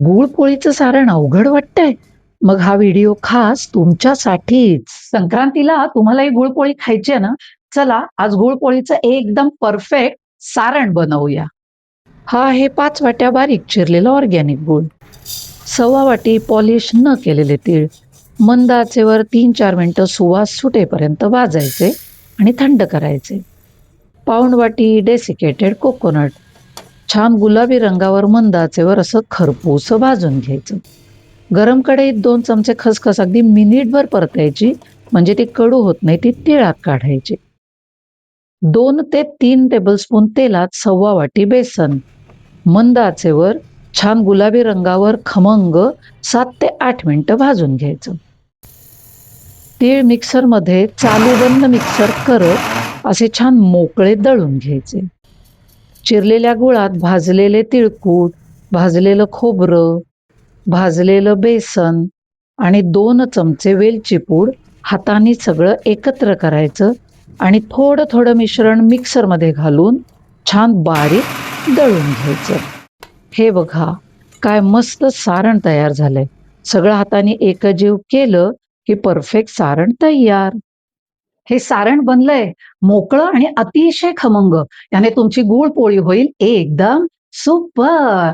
गुळपोळीचं सारण अवघड वाटतंय. मग हा व्हिडिओ खास तुमच्यासाठीच. संक्रांतीला तुम्हालाही गुळपोळी खायची आहे ना? चला आज गुळपोळीचं एकदम परफेक्ट सारण बनवूया. हा आहे पाच वाट्या बारीक चिरलेला ऑर्गॅनिक गुळ. सव्वा वाटी पॉलिश न केलेले तीळ. मंद आचेवर तीन चार मिनटं सुवास सुटेपर्यंत भाजायचे आणि थंड करायचे. पाऊण वाटी डेसिकेटेड कोकोनट छान गुलाबी रंगावर मंद आचेवर असं खरपूस भाजून घ्यायचं. गरम कढईत दोन चमचे खसखस अगदी मिनिटभर परतायची म्हणजे ती कडू होत नाही ती तिळात काढायची. दोन ते तीन टेबलस्पून तेलात सव्वा वाटी बेसन. मंद आचेवर छान गुलाबी रंगावर खमंग सात ते आठ मिनिटं भाजून घ्यायचं. तीळ मिक्सरमध्ये चालू बंद मिक्सर करत असे छान मोकळे दळून घ्यायचे. चिरलेल्या गुळात भाजलेले तिळकूट भाजलेलं खोबरं भाजलेलं बेसन आणि दोन चमचे वेलची पूड हाताने सगळं एकत्र करायचं आणि थोडं थोडं मिश्रण मिक्सरमध्ये घालून छान बारीक दळून घ्यायचं. हे बघा काय मस्त सारण तयार झालंय. सगळं हाताने एकजीव केलं की परफेक्ट सारण तयार. हे सारण बनलंय. मोकळं आणि अतिशय खमंग. याने तुमची गुळ पोळी होईल एकदम सुपर.